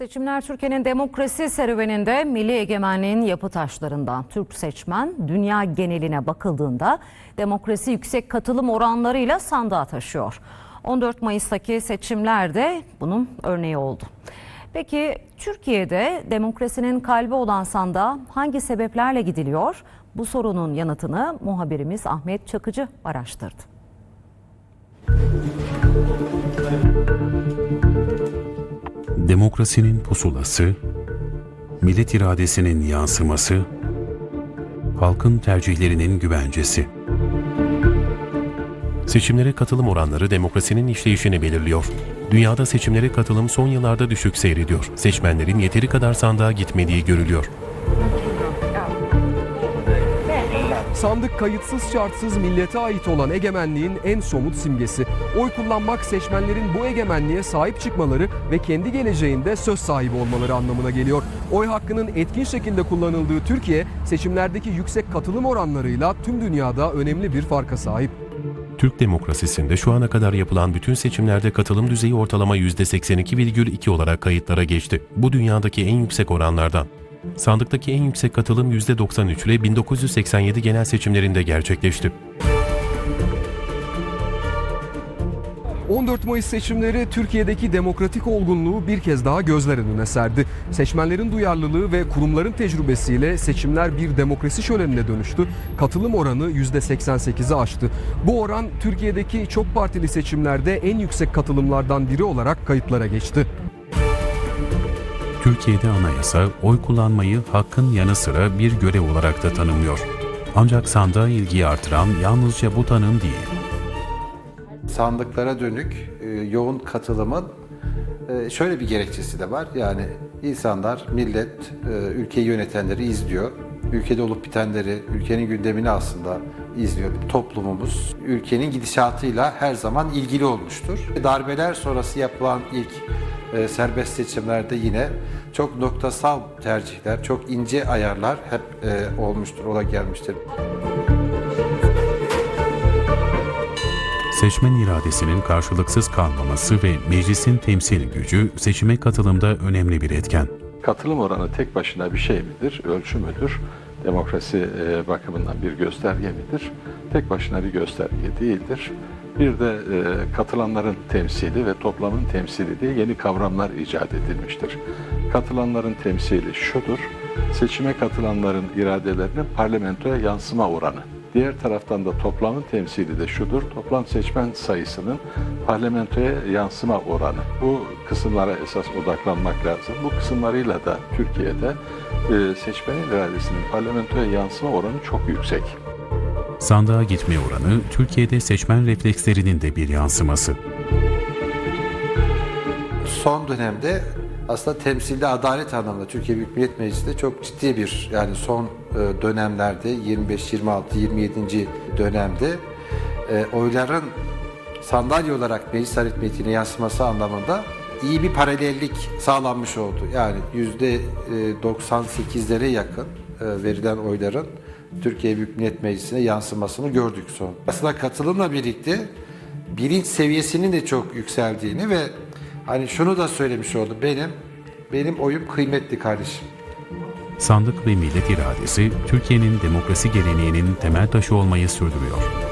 Seçimler Türkiye'nin demokrasi serüveninde milli egemenliğin yapı taşlarından Türk seçmen dünya geneline bakıldığında demokrasi yüksek katılım oranlarıyla sandığa taşıyor. 14 Mayıs'taki seçimler de bunun örneği oldu. Peki Türkiye'de demokrasinin kalbi olan sandığa hangi sebeplerle gidiliyor? Bu sorunun yanıtını muhabirimiz Ahmet Çakıcı araştırdı. Demokrasinin pusulası, millet iradesinin yansıması, halkın tercihlerinin güvencesi. Seçimlere katılım oranları demokrasinin işleyişini belirliyor. Dünyada seçimlere katılım son yıllarda düşük seyrediyor. Seçmenlerin yeteri kadar sandığa gitmediği görülüyor. Sandık kayıtsız şartsız millete ait olan egemenliğin en somut simgesi. Oy kullanmak seçmenlerin bu egemenliğe sahip çıkmaları ve kendi geleceğinde söz sahibi olmaları anlamına geliyor. Oy hakkının etkin şekilde kullanıldığı Türkiye seçimlerdeki yüksek katılım oranlarıyla tüm dünyada önemli bir farka sahip. Türk demokrasisinde şu ana kadar yapılan bütün seçimlerde katılım düzeyi ortalama %82,2 olarak kayıtlara geçti. Bu dünyadaki en yüksek oranlardan. Sandıktaki en yüksek katılım %93 ile 1987 genel seçimlerinde gerçekleşti. 14 Mayıs seçimleri Türkiye'deki demokratik olgunluğu bir kez daha gözler önüne serdi. Seçmenlerin duyarlılığı ve kurumların tecrübesiyle seçimler bir demokrasi şölenine dönüştü. Katılım oranı %88'i aştı. Bu oran Türkiye'deki çok partili seçimlerde en yüksek katılımlardan biri olarak kayıtlara geçti. Türkiye'de anayasa oy kullanmayı hakkın yanı sıra bir görev olarak da tanımlıyor. Ancak sandığa ilgiyi artıran yalnızca bu tanım değil. sandıklara dönük e, yoğun katılımın e, şöyle bir gerekçesi de var. Yani insanlar, millet, e, ülkeyi yönetenleri izliyor. Ülkede olup bitenleri, ülkenin gündemini aslında izliyor. Toplumumuz ülkenin gidişatıyla her zaman ilgili olmuştur. Darbeler sonrası yapılan ilk e, serbest seçimlerde yine çok noktasal tercihler, çok ince ayarlar hep e, olmuştur, ola gelmiştir. Seçmen iradesinin karşılıksız kalmaması ve meclisin temsil gücü seçime katılımda önemli bir etken. Katılım oranı tek başına bir şey midir, ölçü müdür? Demokrasi e, bakımından bir gösterge midir? Tek başına bir gösterge değildir. Bir de e, katılanların temsili ve toplamın temsili diye yeni kavramlar icat edilmiştir. Katılanların temsili şudur, seçime katılanların iradelerinin parlamentoya yansıma oranı. Diğer taraftan da toplamın temsili de şudur, toplam seçmen sayısının parlamentoya yansıma oranı. Bu kısımlara esas odaklanmak lazım. Bu kısımlarıyla da Türkiye'de e, seçmenin iradesinin parlamentoya yansıma oranı çok yüksek. Sandığa gitme oranı Türkiye'de seçmen reflekslerinin de bir yansıması. son dönemde aslında temsilde adalet anlamında Türkiye Büyük Millet Meclisi'nde çok ciddi bir yani son e, dönemlerde 25, 26, 27. dönemde e, oyların sandalye olarak meclis aritmetiğine yansıması anlamında iyi bir paralellik sağlanmış oldu. Yani yüzde e, 98'lere yakın verilen oyların Türkiye Büyük Millet Meclisi'ne yansımasını gördük son. Aslında katılımla birlikte bilinç seviyesinin de çok yükseldiğini ve hani şunu da söylemiş oldu. Benim benim oyum kıymetli kardeşim. Sandık ve millet iradesi Türkiye'nin demokrasi geleneğinin temel taşı olmayı sürdürüyor.